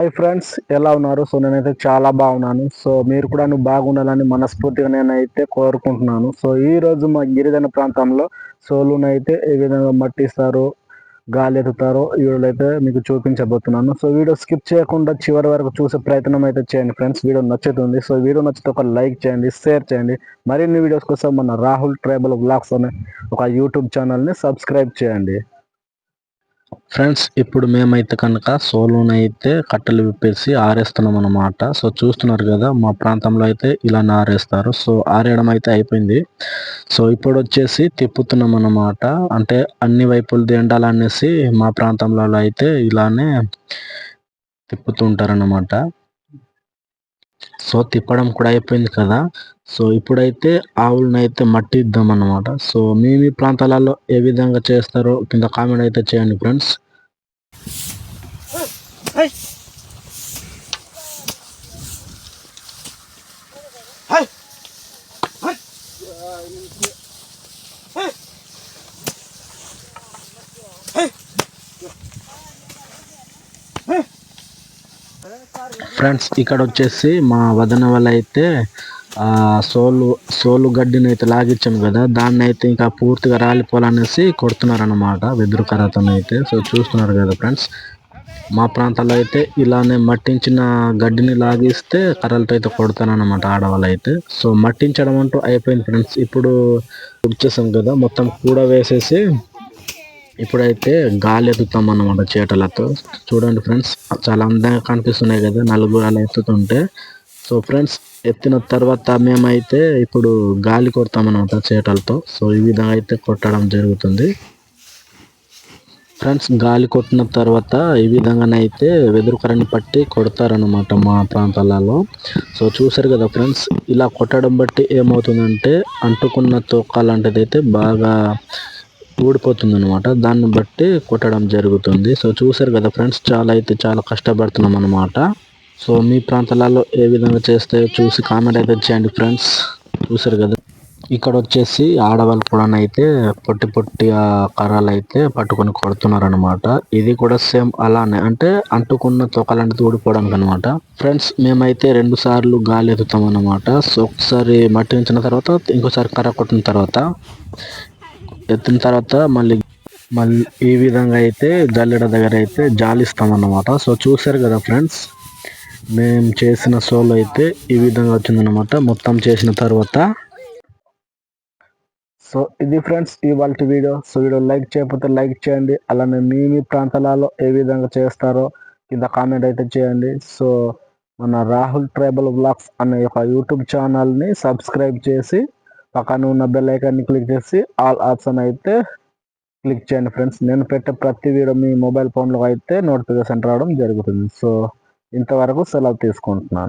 Hi friends ఎలా ఉన్నారు? So నేనైతే చాలా బాగున్నాను. సో మీరు కూడా నువ్వు బాగుండాలని మనస్ఫూర్తిగా నేనైతే కోరుకుంటున్నాను. సో ఈ రోజు మా గిరిజన ప్రాంతంలో సోలునైతే ఏ విధంగా మట్టిస్తారు గాలి ఎత్తుతారో వీడియోలు అయితే మీకు చూపించబోతున్నాను. సో వీడియో స్కిప్ చేయకుండా చివరి వరకు చూసే ప్రయత్నం అయితే చేయండి ఫ్రెండ్స్ వీడియో నచ్చుతుంది. సో వీడియో నచ్చితే ఒక లైక్ చేయండి షేర్ చేయండి. మరిన్ని వీడియోస్ కోసం మన రాహుల్ ట్రైబల్ బ్లాగ్స్ అనే ఒక యూట్యూబ్ ఛానల్ని సబ్స్క్రైబ్ చేయండి. ఫ్రెండ్స్ ఇప్పుడు మేమైతే కనుక సోలోనైతే కట్టెలు విప్పేసి ఆరేస్తున్నాం అనమాట సో చూస్తున్నారు కదా మా ప్రాంతంలో అయితే ఇలానే ఆరేస్తారు. సో ఆరేయడం అయితే అయిపోయింది. సో ఇప్పుడు వచ్చేసి తిప్పుతున్నాం అనమాట అంటే అన్ని వైపులు తిండాలనేసి మా ప్రాంతంలో అయితే ఇలానే తిప్పుతుంటారనమాట సో తిప్పడం కూడా అయిపోయింది కదా. సో ఇప్పుడైతే ఆవులను అయితే మట్టి ఇద్దాం అనమాట సో మీ మీ ప్రాంతాలలో ఏ విధంగా చేస్తారో కింద కామెంట్ అయితే చేయండి ఫ్రెండ్స్. ఫ్రెండ్స్ ఇక్కడ వచ్చేసి మా వదన వల్ల అయితే సోలు సోలు గడ్డిని అయితే లాగిచ్చాము కదా దాన్ని అయితే ఇంకా పూర్తిగా రాలిపోవాలనేసి కొడుతున్నారు అనమాట వెదురు కర్రతో అయితే. సో చూస్తున్నారు కదా ఫ్రెండ్స్ మా ప్రాంతాల్లో అయితే ఇలానే మట్టించిన గడ్డిని లాగిస్తే కర్రలతో అయితే కొడతానమాట ఆడవాళ్ళు అయితే సో మట్టించడం అంటూ అయిపోయింది ఫ్రెండ్స్ ఇప్పుడు వచ్చేసాం కదా మొత్తం కూడా వేసేసి ఇప్పుడైతే గాలి ఎత్తుతాం అన్నమాట చేటలతో. చూడండి ఫ్రెండ్స్ చాలా అందంగా కనిపిస్తున్నాయి కదా నలుగురు అలా ఎత్తుతుంటే. సో ఫ్రెండ్స్ ఎత్తిన తర్వాత మేమైతే ఇప్పుడు గాలి కొడతాం అనమాట చేటలతో. సో ఈ విధంగా అయితే కొట్టడం జరుగుతుంది. ఫ్రెండ్స్ గాలి కొట్టిన తర్వాత ఈ విధంగానైతే వెదురు కర్రని పట్టి కొడతారనమాట మా ప్రాంతాలలో. సో చూసారు కదా ఫ్రెండ్స్ ఇలా కొట్టడం బట్టి ఏమవుతుందంటే అంటుకున్న తోక లాంటిది అయితే బాగా ఊడిపోతుంది అనమాట దాన్ని బట్టి కొట్టడం జరుగుతుంది. సో చూసారు కదా ఫ్రెండ్స్ చాలా అయితే చాలా కష్టపడుతున్నాం అనమాట సో మీ ప్రాంతాలలో ఏ విధంగా చేస్తే చూసి కామెంట్ అయితే చేయండి ఫ్రెండ్స్. చూసారు కదా. ఇక్కడ వచ్చేసి ఆడవాళ్ళు కూడా అయితే పొట్టి పొట్టి కర్రలు అయితే పట్టుకొని కొడుతున్నారు అనమాట ఇది కూడా సేమ్ అలానే అంటే అంటుకున్న తొక్కలంటే ఊడిపోవడానికి అనమాట ఫ్రెండ్స్ మేమైతే రెండు సార్లు గాలి ఎత్తుతాం అనమాట సో ఒకసారి మట్టి ఉంచిన తర్వాత ఇంకోసారి కర్ర కొట్టిన తర్వాత ఎత్తిన తర్వాత మళ్ళీ మళ్ళీ ఈ విధంగా అయితే జల్లెడ దగ్గర అయితే జాలిస్తాం అన్నమాట సో చూసారు కదా ఫ్రెండ్స్ మేము చేసిన సోల్ అయితే ఈ విధంగా వచ్చిందనమాట మొత్తం చేసిన తర్వాత సో ఇది ఫ్రెండ్స్ ఇవాళ వీడియో. సో వీడియో లైక్ చేయకపోతే లైక్ చేయండి. అలానే మీ మీ ప్రాంతాలలో ఏ విధంగా చేస్తారో కింద కామెంట్ అయితే చేయండి. సో మన రాహుల్ ట్రైబల్ బ్లాగ్స్ అనే ఒక యూట్యూబ్ ఛానల్ని సబ్స్క్రైబ్ చేసి పక్కన ఉన్న బెల్ ఐకాన్ని క్లిక్ చేసి ఆల్ ఆప్షన్ అయితే క్లిక్ చేయండి ఫ్రెండ్స్ నేను పెట్టే ప్రతి వీడియో మీ మొబైల్ ఫోన్లో అయితే నోటిఫికేషన్ రావడం జరుగుతుంది. సో ఇంతవరకు సెలవు తీసుకుంటున్నాను.